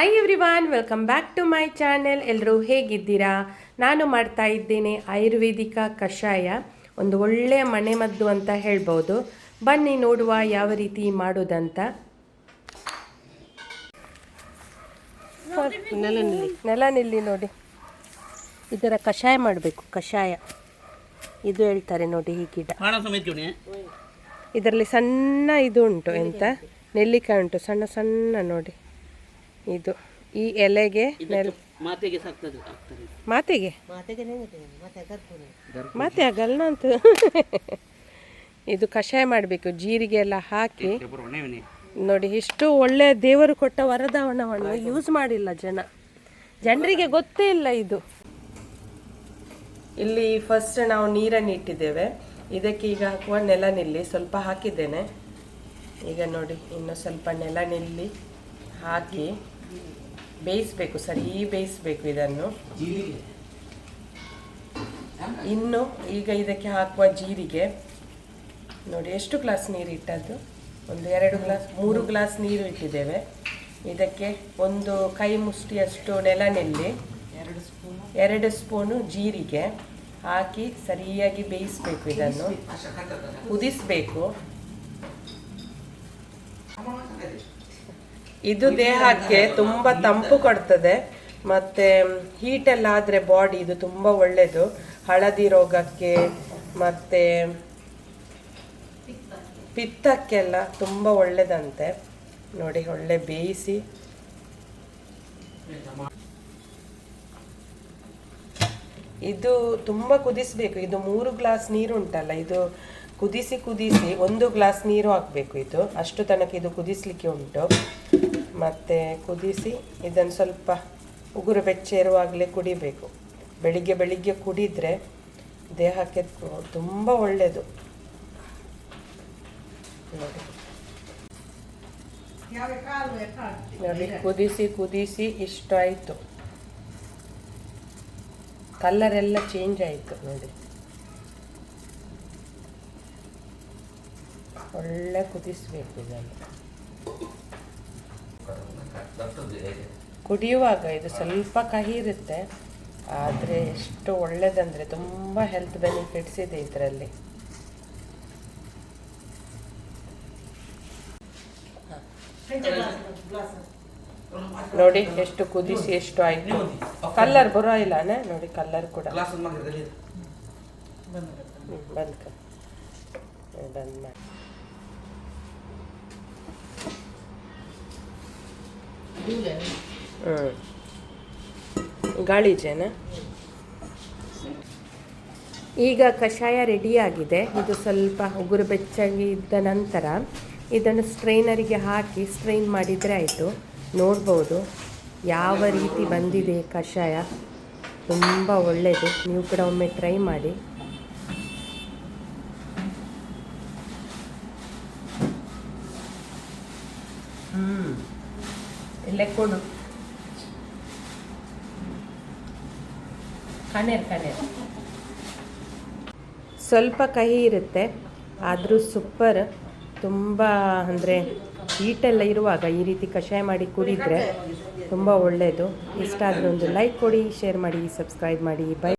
Hi everyone welcome back to my channel ಎಲ್ಲರೂ ಹೇಗಿದ್ದೀರಾ? ನಾನು ಮಾಡ್ತಾ ಇದ್ದೇನೆ ಆಯುರ್ವೇದಿಕ ಕಷಾಯ. ಒಂದು ಒಳ್ಳೆಯ ಮನೆಮದ್ದು ಅಂತ ಹೇಳ್ಬೋದು. ಬನ್ನಿ ನೋಡುವ ಯಾವ ರೀತಿ ಮಾಡೋದಂತ. ನೆಲ ನಿಲ್ಲಿ ನೋಡಿ. ಇದರ ಕಷಾಯ ಮಾಡಬೇಕು ಕಷಾಯ. ಇದು ಹೇಳ್ತಾರೆ ನೋಡಿ ಈ ಗಿಡ. ಇದರಲ್ಲಿ ಸಣ್ಣ ಇದು ಉಂಟು ಎಂತ? ನೆಲ್ಲಿಕಾಯಿ ಉಂಟು ಸಣ್ಣ ಸಣ್ಣ ನೋಡಿ. ಇದು ಈ ಎಲೆಗೆ ಮಾತೆಗೆ ಮಾತೆಗೆ? ಮಾತೆ ಆಗಲ್ಲ ಅಂತ? ಇದು ಕಷಾಯ ಮಾಡಬೇಕು ಜೀರಿಗೆ ಎಲ್ಲ ಹಾಕಿ ನೋಡಿ ಇಷ್ಟು ಒಳ್ಳೆ ದೇವರು ಕೊಟ್ಟ ವರದಾವಣವನ್ನು ಯೂಸ್ ಮಾಡಿಲ್ಲ ಜನ. ಜನರಿಗೆ ಗೊತ್ತೇ ಇಲ್ಲ ಇದು. ಇಲ್ಲಿ ಫಸ್ಟ್ ನಾವು ನೀರನ್ನು ಇಟ್ಟಿದ್ದೇವೆ. ಇದಕ್ಕೆ ಈಗ ಹಾಕುವ ನೆಲ ನಿಲ್ಲಿ ಸ್ವಲ್ಪ ಹಾಕಿದ್ದೇನೆ. ಈಗ ನೋಡಿ ಇನ್ನು ಸ್ವಲ್ಪ ನೆಲ ನಿಲ್ಲಿ. ಹಾಕಿ ಬೇಯಿಸಬೇಕು ಸರಿ ಬೇಯಿಸಬೇಕು ಇದನ್ನು. ಇನ್ನು ಈಗ ಇದಕ್ಕೆ ಹಾಕುವ ಜೀರಿಗೆ ನೋಡಿ ಎಷ್ಟು ಗ್ಲಾಸ್ ನೀರು ಇಟ್ಟದ್ದು? ಒಂದು ಎರಡು ಗ್ಲಾಸ್ ಮೂರು ಗ್ಲಾಸ್ ನೀರು ಇಟ್ಟಿದ್ದೇವೆ. ಇದಕ್ಕೆ ಒಂದು ಕೈ ಮುಷ್ಟಿಯಷ್ಟು ನೆಲನೆಲ್ಲಿ ಎರಡು ಸ್ಪೂನು. ಎರಡು ಸ್ಪೂನು ಜೀರಿಗೆ ಹಾಕಿ ಸರಿಯಾಗಿ ಬೇಯಿಸಬೇಕು ಇದನ್ನು. ಕುದಿಸ್ಬೇಕು. ಇದು ದೇಹಕ್ಕೆ ತುಂಬಾ ತಂಪು ಕೊಡ್ತದೆ. ಮತ್ತೆ ಹೀಟ್ ಎಲ್ಲ ಆದ್ರೆ ಬಾಡಿ ಇದು ತುಂಬಾ ಒಳ್ಳೇದು. ಹಳದಿ ರೋಗಕ್ಕೆ ಮತ್ತೆ ಪಿತ್ತಕ್ಕೆಲ್ಲ ತುಂಬಾ ಒಳ್ಳೇದಂತೆ. ನೋಡಿ ಒಳ್ಳೆ ಬೇಯಿಸಿ. ಇದು ತುಂಬಾ ಕುದಿಸ್ಬೇಕು. ಇದು ಮೂರು ಗ್ಲಾಸ್ ನೀರು ಉಂಟಲ್ಲ, ಇದು ಕುದಿಸಿ ಕುದಿಸಿ ಒಂದು ಗ್ಲಾಸ್ ನೀರು ಹಾಕಬೇಕು ಇದು. ಅಷ್ಟು ತನಕ ಇದು ಕುದಿಸ್ಲಿಕ್ಕೆ ಉಂಟು. ಮತ್ತು ಕುದಿಸಿ ಇದನ್ನು ಸ್ವಲ್ಪ ಉಗುರು ಬೆಚ್ಚೇರುವಾಗಲೇ ಕುಡಿಬೇಕು. ಬೆಳಿಗ್ಗೆ ಬೆಳಿಗ್ಗೆ ಕುಡಿದರೆ ದೇಹಕ್ಕೆ ತುಂಬ ಒಳ್ಳೆಯದು ನೋಡಿ. ಕುದಿಸಿ ಕುದಿಸಿ ಇಷ್ಟ ಆಯಿತು. ಕಲ್ಲರ್ ಎಲ್ಲ ಚೇಂಜ್ ಆಯಿತು, ನೋಡಿ. ಒಳ್ಳೆ ಕುದಿಸ್ಬೇಕು ಇದನ್ನು. ಕುಡಿಯುವಾಗ ಇದು ಸ್ವಲ್ಪ ಕಹಿ ಇರುತ್ತೆ ಆದರೆ ಎಷ್ಟು ಒಳ್ಳೇದಂದರೆ ತುಂಬ ಹೆಲ್ತ್ ಬೆನಿಫಿಟ್ಸ್ ಇದೆ ಇದರಲ್ಲಿ. ನೋಡಿ ಎಷ್ಟು ಕುದಿಸಿ ಎಷ್ಟು ಆಯಿತು. ಕಲ್ಲರ್ ಬರೋ ಇಲ್ಲನೇ ನೋಡಿ ಕಲ್ಲರ್ ಕೂಡ. ಬಂದ್ ಬಂದ್ ಮಾಡಿ. ಹ್ಮ್. ಗಾಳಿ ಜೇನ ಈಗ ಕಷಾಯ ರೆಡಿಯಾಗಿದೆ ಇದು ಸ್ವಲ್ಪ ಉಗುರು ಬೆಚ್ಚಗೆ ಇದ್ದ ನಂತರ ಇದನ್ನು ಸ್ಟ್ರೈನರಿಗೆ ಹಾಕಿ ಸ್ಟ್ರೈನ್ ಮಾಡಿದರೆ ಆಯಿತು. ನೋಡ್ಬೋದು ಯಾವ ರೀತಿ ಬಂದಿದೆ ಕಷಾಯ. ತುಂಬ ಒಳ್ಳೆಯದು ನೀವು ಕೂಡ ಒಮ್ಮೆ ಟ್ರೈ ಮಾಡಿ. ಹ್ಞೂ ಇಲ್ಲೇ ಕೊಡು. ಕಣೇರ್ ಸ್ವಲ್ಪ ಕಹಿ ಇರುತ್ತೆ, ಆದರೂ ಸೂಪರ್ ತುಂಬ ಅಂದರೆ ಹೀಟೆಲ್ಲ ಇರುವಾಗ ಈ ರೀತಿ ಕಷಾಯ ಮಾಡಿ ಕುಡಿದ್ರೆ ತುಂಬ ಒಳ್ಳೆಯದು ಇಷ್ಟ ಆದರೆ ಒಂದು ಲೈಕ್ ಕೊಡಿ ಶೇರ್ ಮಾಡಿ ಸಬ್ಸ್ಕ್ರೈಬ್ ಮಾಡಿ. ಬೈ